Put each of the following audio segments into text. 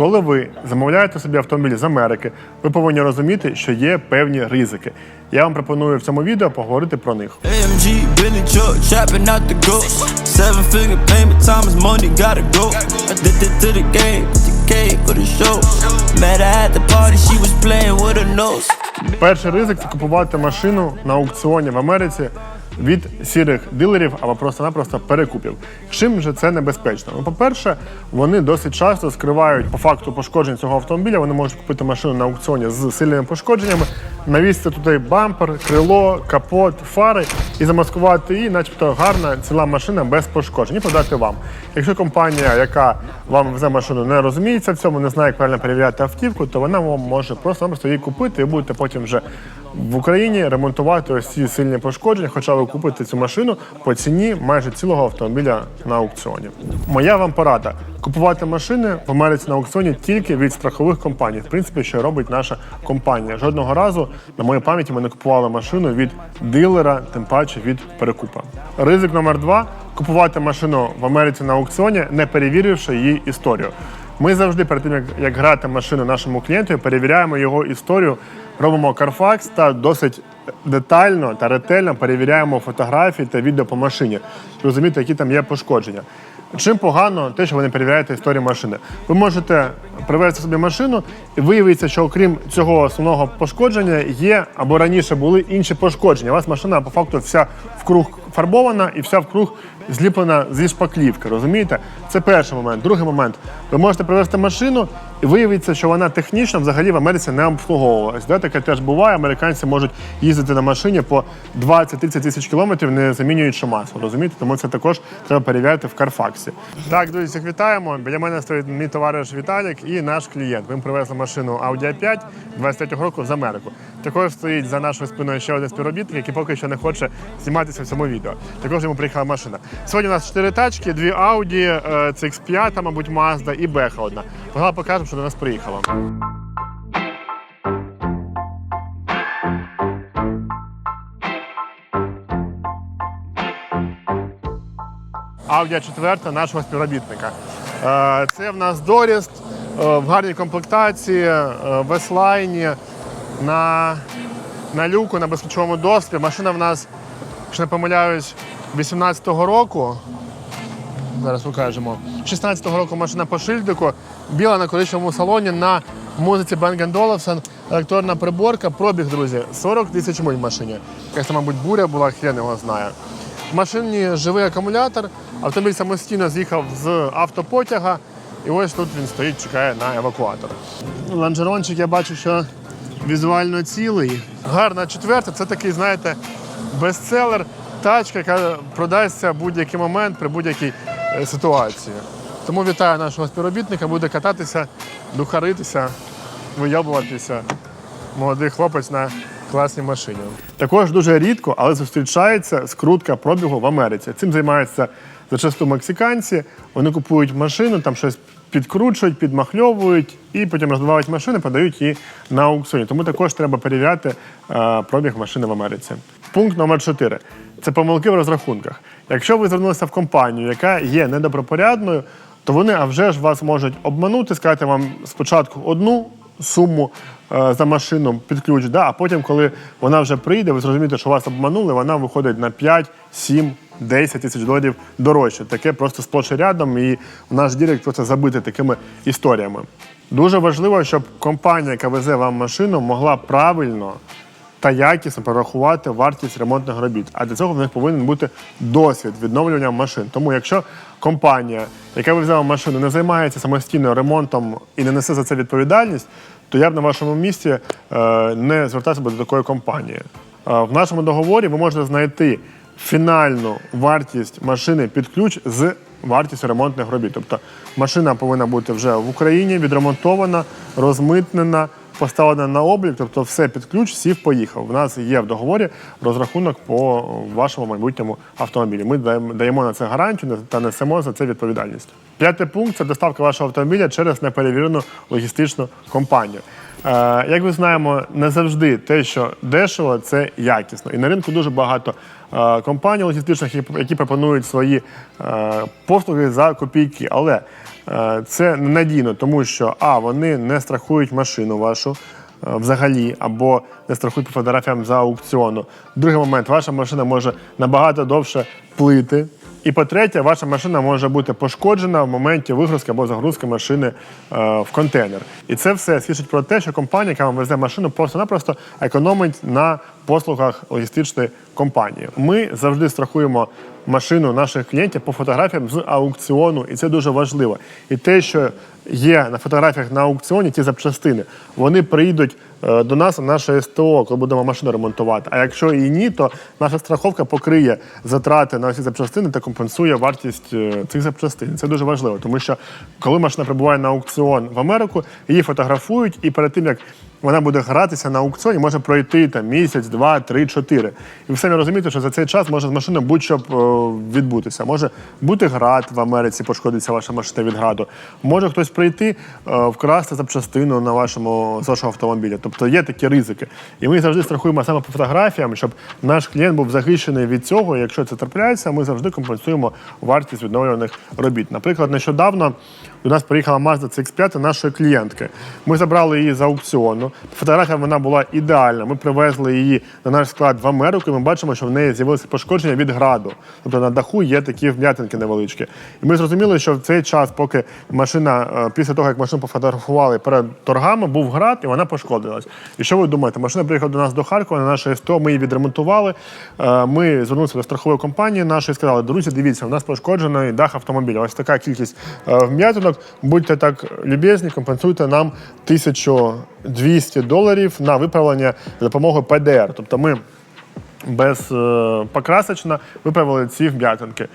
Коли ви замовляєте собі автомобіль з Америки, ви повинні розуміти, що є певні ризики. Я вам пропоную в цьому відео поговорити про них. Перший ризик це купувати машину на аукціоні в Америці від сірих дилерів або просто-напросто перекупів. Чим же це небезпечно? Ну, по-перше, вони досить часто скривають по факту пошкоджень цього автомобіля. Вони можуть купити машину на аукціоні з сильними пошкодженнями, навісити туди бампер, крило, капот, фари і замаскувати її, начебто гарна ціла машина без пошкоджень, і подати вам. Якщо компанія, яка вам везе машину, не розуміється в цьому, не знає, як правильно перевіряти автівку, то вона вам може просто-напросто її купити і будете потім вже в Україні ремонтувати ось ці сильні пошкодження, хоча ви купите цю машину по ціні майже цілого автомобіля на аукціоні. Моя вам порада: купувати машини в Америці на аукціоні тільки від страхових компаній. В принципі, що робить наша компанія. Жодного разу на моїй пам'яті ми не купували машину від дилера, тим паче від перекупа. Ризик номер два купувати машину в Америці на аукціоні, не перевіривши її історію. Ми завжди перед тим, як, як грати машину нашому клієнту, перевіряємо його історію, робимо Carfax та досить детально та ретельно перевіряємо фотографії та відео по машині, розуміти, які там є пошкодження. Чим погано те, що ви не перевіряєте історію машини. Ви можете привезти собі машину і виявиться, що окрім цього основного пошкодження є або раніше були інші пошкодження. У вас машина по факту вся вкруг фарбована і вся вкруг зліплена зі шпаклівки. Розумієте? Це перший момент. Другий момент. Ви можете привезти машину і виявиться, що вона технічно взагалі в Америці не обслуговувалась. Да? Таке теж буває. Американці можуть їздити на машині по 20-30 тисяч кілометрів, не замінюючи масло. Розумієте? Тому це також треба перевіряти в Карфаксі. Так, друзі, всіх вітаємо. Біля мене стоїть мій товариш Віталік і наш клієнт. Ми привезли машину Audi A5 23-го року з Америку. Також стоїть за нашою спиною ще один співробітник, який поки що не хоче зніматися в цьому відео. Також йому приїхала машина. Сьогодні у нас чотири тачки, дві Audi, е, CX5, мабуть, Mazda і Беха одна. Погнали покажемо, що до нас приїхало. Audi 4 нашого співробітника. Е, Це в нас Доріст е, в гарній комплектації, в S-лайні, на, на люку, на безключовому доступі. Машина в нас, якщо не помиляюсь, 18-го року. Зараз покажемо. 16-го року машина по шильдику, біла на коричневому салоні на музиці Bang Olufsen, електронна приборка, пробіг, друзі, 40 тисяч миль в машині. Якась мабуть, буря була, хрен його знає. В машині живий акумулятор, автомобіль самостійно з'їхав з автопотяга, і ось тут він стоїть, чекає на евакуатор. Ланжерончик я бачу, що візуально цілий. Гарна четверта, це такий, знаєте, бестселер, тачка, яка продасться в будь-який момент при будь-якій е, ситуації. Тому вітаю нашого співробітника, буде кататися, духаритися, вийобуватися. Молодий хлопець на класній машині. Також дуже рідко, але зустрічається скрутка пробігу в Америці. Цим займаються зачасту мексиканці. Вони купують машину, там щось підкручують, підмахльовують і потім розбивають машини, подають її на аукціоні. Тому також треба перевіряти е, пробіг машини в Америці. Пункт номер 4 це помилки в розрахунках. Якщо ви звернулися в компанію, яка є недобропорядною, то вони а вже ж вас можуть обманути, сказати вам спочатку одну суму е, за машину під ключ, да, а потім, коли вона вже прийде, ви зрозумієте, що вас обманули, вона виходить на 5, 7, 10 тисяч доларів дорожче. Таке просто сплош і рядом, і наш дірект просто забитий такими історіями. Дуже важливо, щоб компанія, яка везе вам машину, могла правильно та якісно прорахувати вартість ремонтних робіт. А для цього в них повинен бути досвід відновлювання машин. Тому якщо компанія, яка вивезла машину, не займається самостійно ремонтом і не несе за це відповідальність, то я б на вашому місці е, не звертався до такої компанії. Е, в нашому договорі ви можете знайти фінальну вартість машини під ключ з вартістю ремонтних робіт. Тобто машина повинна бути вже в Україні відремонтована, розмитнена поставлена на облік, тобто все під ключ, сів, поїхав. У нас є в договорі розрахунок по вашому майбутньому автомобілі. Ми даємо- на це гарантію та несемо за це відповідальність. П'ятий пункт це доставка вашого автомобіля через неперевірену логістичну компанію. Е, як ми знаємо, не завжди те, що дешево, це якісно. І на ринку дуже багато е, компаній логістичних, які- пропонують свої е, послуги за копійки. Але Це ненадійно, тому що а вони не страхують машину вашу. е, Взагалі, або не страхують по фотографіям за аукціону. Другий момент, ваша машина може набагато довше плити. І по-третє, ваша машина може бути пошкоджена в моменті вигрузки або загрузки машини е, в контейнер. І це все свідчить про те, що компанія, яка вам везе машину, просто-напросто економить на послугах логістичної компанії. Ми завжди страхуємо машину наших клієнтів по фотографіям з аукціону, і це дуже важливо. І те, що є на фотографіях на аукціоні, ті запчастини, вони приїдуть е, до нас наше СТО, коли будемо машину ремонтувати. А якщо і ні, то наша страховка покриє затрати на всі запчастини та компенсує вартість е, цих запчастин. Це дуже важливо, тому що коли машина прибуває на аукціон в Америку, її фотографують, і перед тим як вона буде гратися на аукціоні, може пройти там місяць, два, три, чотири. І ви самі розумієте, що за цей час може з машиною будь-що е, відбутися. Може бути град в Америці, пошкодиться ваша машина від граду. Може хтось прийти, е, вкрасти запчастину на вашому з вашого автомобіля. Тобто є такі ризики. І ми завжди страхуємо саме по фотографіям, щоб наш клієнт був захищений від цього. Якщо це трапляється, ми завжди компенсуємо вартість відновлюваних робіт. Наприклад, нещодавно до нас приїхала Mazda CX-5 нашої клієнтки. Ми забрали її з аукціону. Фотографія вона була ідеальна. Ми привезли її на наш склад в Америку. і Ми бачимо, що в неї з'явилося пошкодження від граду. Тобто на даху є такі вм'ятинки невеличкі. І ми зрозуміли, що в цей час, поки машина, е, після того як машину пофотографували перед торгами, був град, і вона пошкодилась. І що ви думаєте? Машина приїхала до нас до Харкова на наше СТО, ми її відремонтували. Е, Ми звернулися до страхової компанії нашої і сказали, друзі, дивіться, у нас пошкоджений дах автомобіля. Ось така кількість е, вм'ятинок. Будьте так любезні, компенсуйте нам 1200 доларів на виправлення за допомогою ПДР. Тобто ми без е, виправили ці вм'ятинки.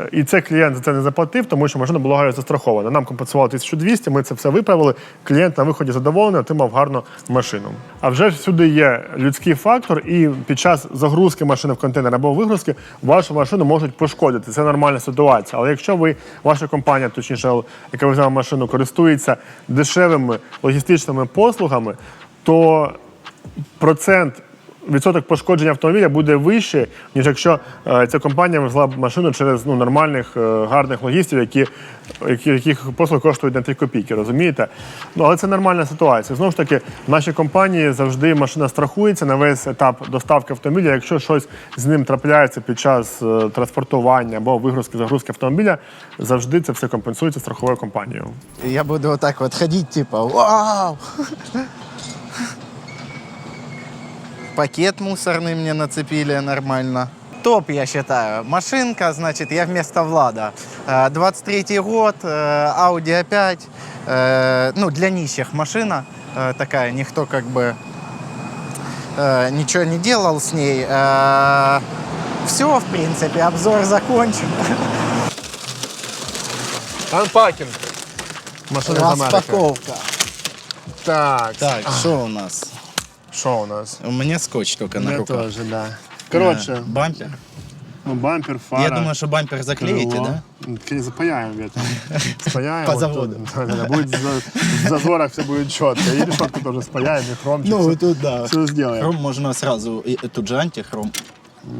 Е, І це клієнт за це не заплатив, тому що машина була гарно застрахована. Нам компенсували 1200, ми це все виправили. Клієнт на виході задоволений, отримав гарну машину. А вже ж всюди є людський фактор, і під час загрузки машини в контейнер або вигрузки вашу машину можуть пошкодити. Це нормальна ситуація. Але якщо ви, ваша компанія, точніше, яка везла машину, користується дешевими логістичними послугами, то процент відсоток пошкодження автомобіля буде вищий, ніж якщо е, ця компанія везла б машину через ну, нормальних е, гарних логістів, які, які, яких послуги коштують на 3 копійки, розумієте? Ну, але це нормальна ситуація. Знову ж таки, в нашій компанії завжди машина страхується на весь етап доставки автомобіля. Якщо щось з ним трапляється під час е, транспортування або вигрузки загрузки автомобіля, завжди це все компенсується страховою компанією. Я буду вот так вот типа, вау! Пакет мусорный мне нацепили нормально. Топ, я считаю. Машинка, значит, я вместо Влада. Э, 23-й год, э, Audi A5. Э, Ну, для нищих машина э, такая, никто как бы э, ничего не делал с ней. Все, в принципе, обзор закончен. Анпакінг. Машина. Распаковка. Так, Так, что у нас? Що у нас? У меня скотч только на Я руках. теж, да. Коротше, бампер. ну, бампер, фара. Я думаю, что бампер заклеите, да? Ну, Запаяем ветром. Спаяем. По заводу. Будет за- в зазорах все будет четко. И решетку тоже спаяем, и хромчик. Ну, все, тут да. все сделаем. Хром можно сразу, и тут же антихром.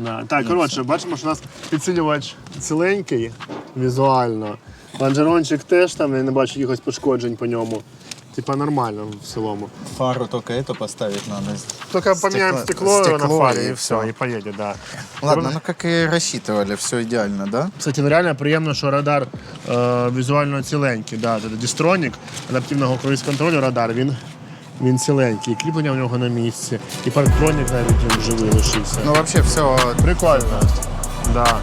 Да. Так, коротше, бачимо, що у нас підсилювач ціленький візуально. Лонжерончик теж там, я не бачу якихось пошкоджень по ньому. Типа нормально в цілому. Фару только эту поставить надо. Только поміняємо стекло, стекло на фарі і і все, і поїде, да. Ладно, ну как и рассчитывали, все идеально, да? Кстати, ну реально приємно, що радар е, візуально ціленький. Да, це дістронік адаптивного круїз контролю радар. Він, він ціленький. Кріплення в нього на місці. І парктронік навіть він живий лишився. Ну вообще все Прикольно. Да.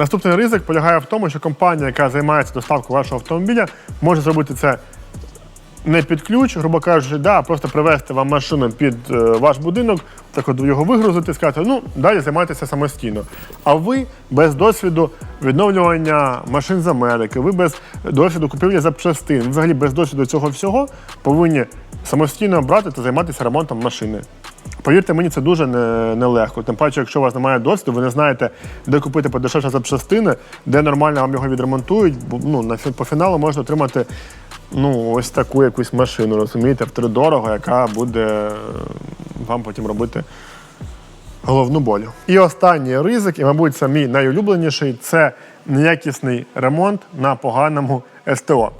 Наступний ризик полягає в тому, що компанія, яка займається доставкою вашого автомобіля, може зробити це не під ключ, грубо кажучи, да, просто привезти вам машину під е, ваш будинок, так от його вигрузити, сказати, ну, далі займайтеся самостійно. А ви без досвіду відновлювання машин з Америки, ви без досвіду купівлі запчастин, взагалі без досвіду цього всього повинні самостійно брати та займатися ремонтом машини. Повірте мені, це дуже не- нелегко. Тим паче, якщо у вас немає досвіду, ви не знаєте, де купити подешевше запчастини, де нормально вам його відремонтують. Ну, на по фіналу можна отримати ну, ось таку якусь машину, розумієте, втридорого, яка буде е, вам потім робити головну боль. І останній ризик, і, мабуть, це мій найулюбленіший це неякісний ремонт на поганому СТО.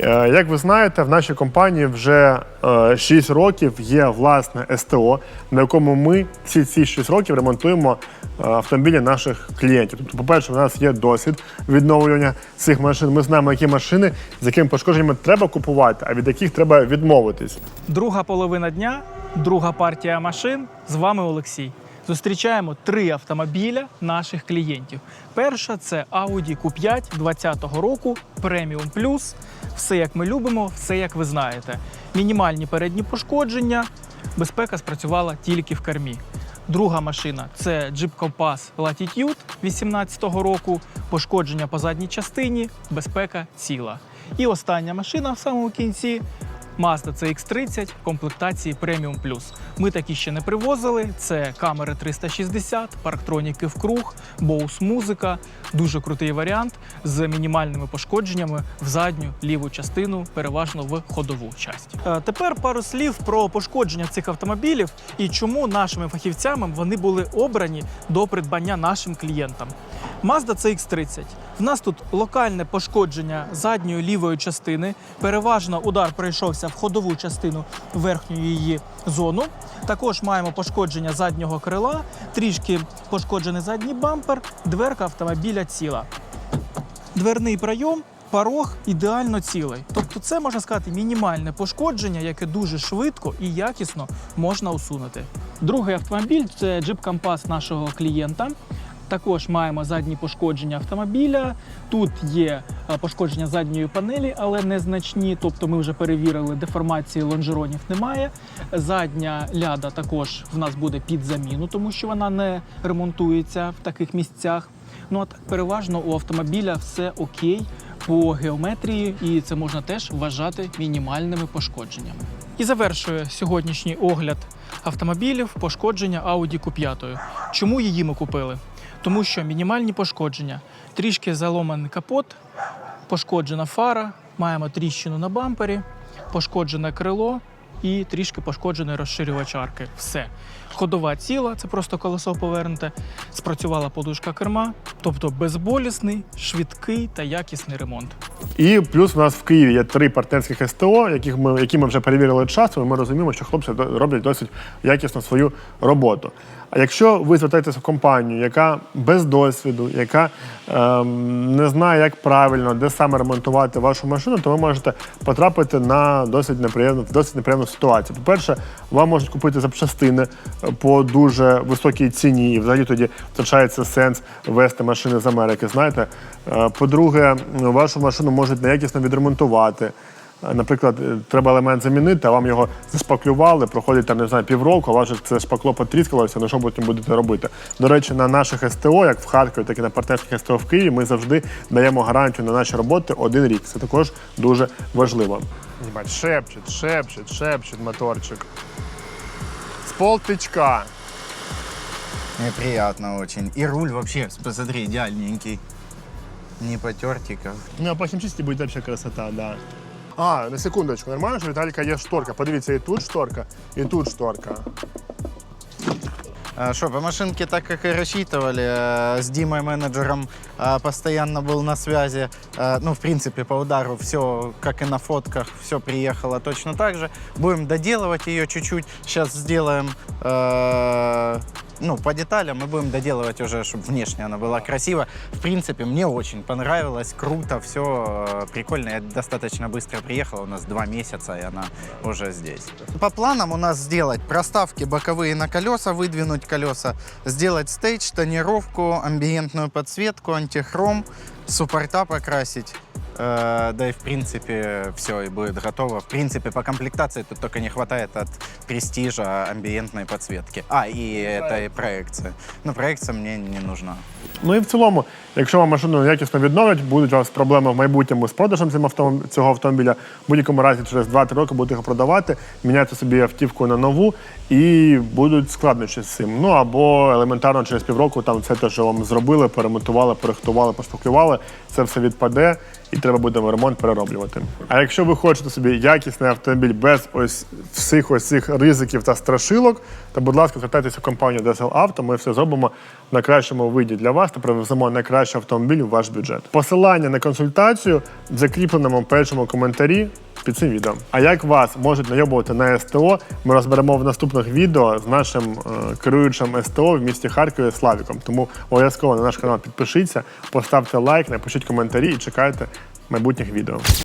Е, Як ви знаєте, в нашій компанії вже е, 6 років є власне СТО, на якому ми всі ці 6 років ремонтуємо е, автомобілі наших клієнтів. Тобто, по-перше, у нас є досвід відновлювання цих машин. Ми знаємо, які машини з якими пошкодженнями треба купувати, а від яких треба відмовитись. Друга половина дня, друга партія машин. З вами Олексій. Зустрічаємо три автомобіля наших клієнтів. Перша це Audi Q5 2020 року, Premium Plus. Все як ми любимо, все як ви знаєте. Мінімальні передні пошкодження, безпека спрацювала тільки в кермі. Друга машина це Jeep Compass Latitude 2018 року, пошкодження по задній частині, безпека ціла. І остання машина в самому кінці Mazda CX-30 в комплектації Premium Plus. Ми такі ще не привозили. Це камери 360, парктроніки в круг, Bose музика. Дуже крутий варіант з мінімальними пошкодженнями в задню ліву частину, переважно в ходову часть. Е, Тепер пару слів про пошкодження цих автомобілів і чому нашими фахівцями вони були обрані до придбання нашим клієнтам. Mazda CX-30. В нас тут локальне пошкодження задньої лівої частини. Переважно удар пройшовся в ходову частину верхню її зону. Також маємо пошкодження заднього крила, трішки пошкоджений задній бампер, дверка автомобіля ціла. Дверний пройом, порог ідеально цілий. Тобто, це можна сказати мінімальне пошкодження, яке дуже швидко і якісно можна усунути. Другий автомобіль це Compass нашого клієнта. Також маємо задні пошкодження автомобіля. Тут є е, пошкодження задньої панелі, але незначні. Тобто ми вже перевірили, деформації лонжеронів немає. Задня ляда також в нас буде під заміну, тому що вона не ремонтується в таких місцях. Ну а так переважно у автомобіля все окей по геометрії, і це можна теж вважати мінімальними пошкодженнями. І завершує сьогоднішній огляд автомобілів пошкодження Audi Q5. Чому її ми купили? Тому що мінімальні пошкодження, трішки заломаний капот, пошкоджена фара, маємо тріщину на бампері, пошкоджене крило і трішки пошкоджений розширювач арки. Все. Ходова ціла, це просто колесо повернуте. Спрацювала подушка керма, тобто безболісний, швидкий та якісний ремонт. І плюс у нас в Києві є три партнерських СТО, яких ми, які ми вже перевірили часом, і ми розуміємо, що хлопці роблять досить якісно свою роботу. А якщо ви звертаєтеся в компанію, яка без досвіду, яка ем, не знає, як правильно, де саме ремонтувати вашу машину, то ви можете потрапити на досить неприємну, досить неприємну ситуацію. По-перше, вам можуть купити запчастини по дуже високій ціні, і взагалі тоді втрачається сенс вести машини з Америки. Знаєте, Е, по-друге, вашу машину можуть неякісно відремонтувати. Е, Наприклад, е, треба елемент замінити, а вам його зашпаклювали, проходить там, не знаю, півроку, а ваше це шпакло потріскалося, ну що потім будете робити. До речі, на наших СТО, як в Харкові, так і на партнерських СТО в Києві, ми завжди даємо гарантію на наші роботи один рік. Це також дуже важливо. Шепчет, шепчет, шепчет моторчик. З полтичка. Неприятно очень. И руль вообще, посмотри, идеальненький. Не потертиков. Ну, а по хімчисті буде вообще красота, да. А, на секундочку, нормально, що Виталика Віталіка є шторка. Подивіться, і тут шторка, і тут шторка. А, Что, по машинке, так как и рассчитывали, э, с Димой менеджером э, постоянно был на связи. Э, Ну, в принципе, по удару все, как и на фотках, все приехало точно так же. Будем доделывать ее чуть-чуть. Сейчас сделаем, э, ну, по деталям мы будем доделывать уже, чтобы внешне она была красиво. В принципе, мне очень понравилось, круто, все прикольно. Я достаточно быстро приехала, у нас два месяца, и она уже здесь. По планам у нас сделать проставки боковые на колеса, выдвинуть колеса, сделать стейдж, тонировку, амбиентную подсветку, антихром, суппорта покрасить. Э, да и в принципе все, и будет готово. В принципе, по комплектации тут только не хватает от престижа амбиентной подсветки. А, и это и проекция. Но проекция мне не нужна. Ну і в цілому, якщо вам машину якісно відновлять, будуть у вас проблеми в майбутньому з продажем цього автомобіля. В будь-якому разі через 2-3 роки будете його продавати, міняти собі автівку на нову і будуть складнощі з цим. Ну або елементарно через півроку там все те, що вам зробили, перемонтували, порихтували, пошпаклювали, це все відпаде, і треба буде ремонт перероблювати. А якщо ви хочете собі якісний автомобіль без ось всіх ось цих ризиків та страшилок, то, будь ласка, звертайтеся в компанію DSL Auto. Ми все зробимо на кращому виді для вас та привеземо найкращий автомобіль у ваш бюджет. Посилання на консультацію в закріпленому першому коментарі під цим відео. А як вас можуть найобувати на СТО, ми розберемо в наступних відео з нашим е, керуючим СТО в місті Харкові Славіком. Тому обов'язково на наш канал підпишіться, поставте лайк, напишіть коментарі і чекайте майбутніх відео.